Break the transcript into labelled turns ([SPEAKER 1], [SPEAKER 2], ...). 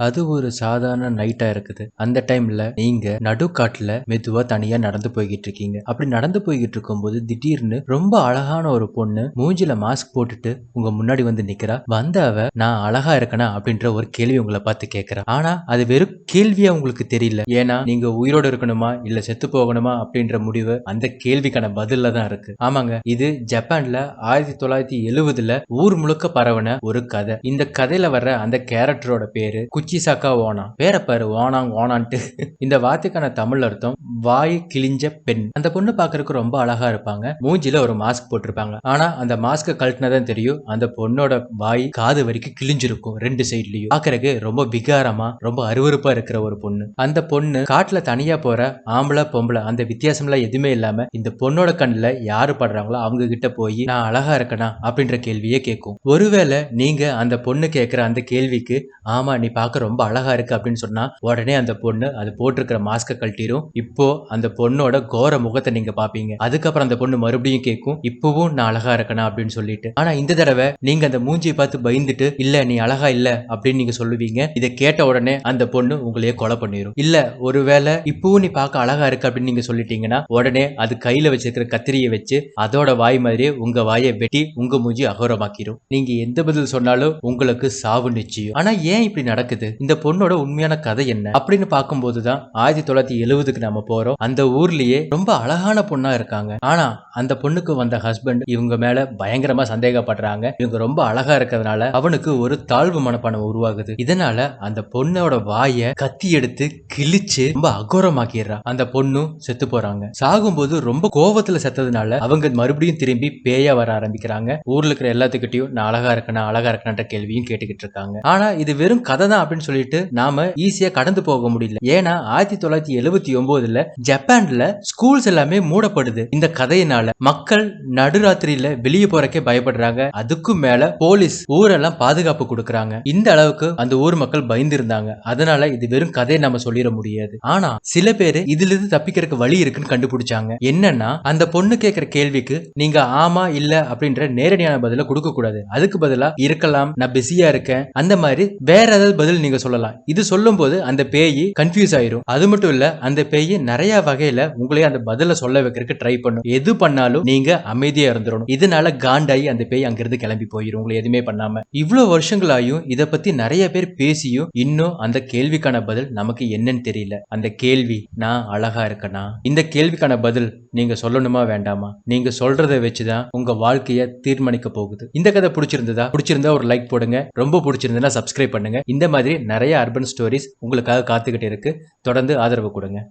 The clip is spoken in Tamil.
[SPEAKER 1] அது ஒரு சாதாரண நைட்டா இருக்குது. அந்த டைம்ல நீங்க நடுக்காட்டுல மெதுவா தனியா நடந்து போய்கிட்டு இருக்கீங்க. அப்படி நடந்து போய்கிட்டு இருக்கும்போது திடீர்னு ரொம்ப அழகான ஒரு பொண்ணு மூஞ்சில மாஸ்க் போட்டுட்டு உங்க முன்னாடி வந்து நிக்கிறா. வந்த அவ நான் அழகா இருக்கனா? அப்படின்ற ஒரு கேள்வி உங்களை பார்த்து கேட்கிறா ஆனா அது வெறும் கேள்வியா உங்களுக்கு தெரியல. ஏன்னா நீங்க உயிரோட இருக்கணுமா இல்ல செத்து போகணுமா அப்படின்ற முடிவு அந்த கேள்விக்கான பதில்ல தான் இருக்கு. ஆமாங்க இது ஜப்பான்ல ஆயிரத்தி தொள்ளாயிரத்தி எழுவதுல ஊர் முழுக்க பரவன ஒரு கதை. இந்த கதையில வர்ற அந்த கேரக்டரோட பேரு குச்சிசாக்கா ஓனா பேர பாரு ஓனாங் ஓனான்ட்டு இந்த வார்த்தைக்கான தமிழ் அர்த்தம் வாய் கிழிஞ்ச பெண். அந்த பொண்ணு பாக்குறதுக்கு ரொம்ப அழகா இருப்பாங்க. மூஞ்சில ஒரு மாஸ்க் போட்டிருப்பாங்க. ஆனா அந்த மாஸ்க கழட்டினதான் தெரியும். அந்த பொண்ணோட வாய் காது வரைக்கும் கிழிஞ்சிருக்கும் ரெண்டு சைட்லயும். பாக்குறதுக்கு ரொம்ப விகாரமா ரொம்ப அருவறுப்பா இருக்கிற ஒரு பொண்ணு. அந்த பொண்ணு காட்டுல தனியா போற ஆம்பளை பொம்பளை அந்த வித்தியாசம்லாம் எதுவுமே இல்லாம இந்த பொண்ணோட கண்ணுல யாரு படுறாங்களோ அவங்க கிட்ட போய் நான் அழகா இருக்கனா? அப்படின்ற கேள்வியே கேட்கும் ஒருவேளை நீங்க அந்த பொண்ணு கேட்கிற அந்த கேள்விக்கு ஆமா நீ பார்க்க ரொம்ப அழகா இருக்கு அப்படின்னு சொன்னா உடனே அந்த பொண்ணு அது போட்டிருக்கிற மாஸ்க கழட்டிடும் இப்போ அந்த பொண்ணோட கோர முகத்தை நீங்க பாப்பீங்க. அதுக்கப்புறம் அந்த பொண்ணு மறுபடியும் கேட்கும் இப்பவும் நான் அழகா இருக்கனா? அப்படின்னு சொல்லிட்டு. ஆனா இந்த தடவை நீங்க அந்த மூஞ்சியை பார்த்து பயந்துட்டு இல்ல நீ அழகா இல்ல அப்படின்னு நீங்க சொல்லுவீங்க. இதை கேட்ட உடனே அந்த பொண்ணு உங்களையே கொலை பண்ணிரும். இல்ல ஒருவேளை இப்பவும் நீ பார்க்க அழகா இருக்கு அப்படின்னு நீங்க சொல்லிட்டீங்கன்னா உடனே அது கையில வச்சிருக்கிற கத்திரியை வச்சு அதோட வாய் மாதிரியே உங்க வாயை வெட்டி உங்க மூஞ்சி அகோரமாக்கிரும். நீங்க எந்த பதில் சொன்னாலும் உங்களுக்கு சாவு நிச்சயம். ஆனா ஏன் இப்படி நடக்குது? இந்த பொண்ணோட உண்மையான கதை என்ன? அப்படின்னு பார்க்கும்போது தான் ஆயிரத்தி தொள்ளாயிரத்தி எழுவதுக்கு நம்ம போறோம். அந்த ஊர்லயே ரொம்ப அழகான பொண்ணா இருக்காங்க. ஆனா அந்த பொண்ணுக்கு வந்த ஹஸ்பண்ட் இவங்க மேல பயங்கரமா சந்தேகப்படுறாங்க. இவங்க ரொம்ப அழகா இருக்கிறதுனால அவனுக்கு ஒரு தாழ்வு மனப்பானம் உருவாகுது. இதனால அந்த பொண்ணோட வாய கத்தி எடுத்து கிழிச்சு ரொம்ப அகோரமாக்கிடுறா. அந்த பொண்ணும் செத்து போறாங்க. சாகும்போது ரொம்ப கோவத்துல செத்ததுனால அவங்க மறுபடியும் திரும்பி பேயா வர ஆரம்பிக்கிறாங்க. ஊர்ல இருக்கிற எல்லாத்துக்கிட்டையும் நான் அழகா இருக்கேன் அழகா இருக்கேன்ற கேள்வியும் கேட்டுக்கிட்டு இருக்காங்க. ஆனா இது வெறும் கதை தான் அப்படின்னு சொல்லிட்டு நாம ஈஸியா கடந்து போக முடியல. ஏன்னா ஆயிரத்தி தொள்ளாயிரத்தி எழுபத்தி ஒன்பதுல ஜப்பான்ல ஸ்கூல்ஸ் எல்லாமே மூடப்படுது. இந்த கதையினால மக்கள் நடுராத்திரியில வெளியே போறக்கே பயப்படுறாங்க. அதுக்கும் மேல போலீஸ் ஊரெல்லாம் பாதுகாப்பு கொடுக்கறாங்க. இந்த அளவுக்கு அந்த ஊர் மக்கள் பயந்து இருந்தாங்க அதனால இது வெறும் கதையை நம்ம சொல்லிட முடியாது. ஆனா சில பேர் இதுல இருந்து தப்பிக்கிறதுக்கு வழி இருக்குன்னு கண்டுபிடிச்சாங்க. என்னன்னா அந்த பொண்ணு கேட்கிற கேள்விக்கு நீங்க ஆமா இல்ல அப்படின்ற நேரடியான பதில கொடுக்க கூடாது அதுக்கு பதிலா இருக்கலாம் நான் பிஸியா இருக்கேன். அந்த மாதிரி வேற ஏதாவது பதில் நீங்க சொல்லலாம். இது சொல்லும் போது அந்த பேய் கன்ஃபியூஸ் ஆயிரும். அது மட்டும் இல்ல அந்த பேய் நிறைய வகையில உங்களே அந்த பதில சொல்ல வைக்கிறதுக்கு ட்ரை பண்ணும். எது பண்ணாலும் நீங்க அமைதியா இருந்துடணும் இதனால காண்டாயி அந்த பேய் அங்கிருந்து கிளம்பி போயிடும் உங்களை எதுவுமே பண்ணாம. இவ்வளவு வருஷங்களாயும் இத பத்தி நிறைய பேர் பேசியும் இன்னும் அந்த கேள்விக்கான பதில் நமக்கு என்னன்னு தெரியல. அந்த கேள்வி நான் அழகா இருக்கனா? இந்த கேள்விக்கான பதில் நீங்க சொல்லணுமா வேண்டாமா? நீங்க சொல்றதை வச்சுதான் உங்க வாழ்க்கைய தீர்மானிக்க போகுது. இந்த கதை பிடிச்சிருந்ததா? பிடிச்சிருந்தா ஒரு லைக் போடுங்க. ரொம்ப பிடிச்சிருந்ததுன்னா சப்ஸ்கிரைப் பண்ணுங்க. இந்த மாதிரி நிறைய அர்பன் ஸ்டோரிஸ் உங்களுக்காக காத்துக்கிட்டு இருக்கு. தொடர்ந்து ஆதரவு கொடுங்க.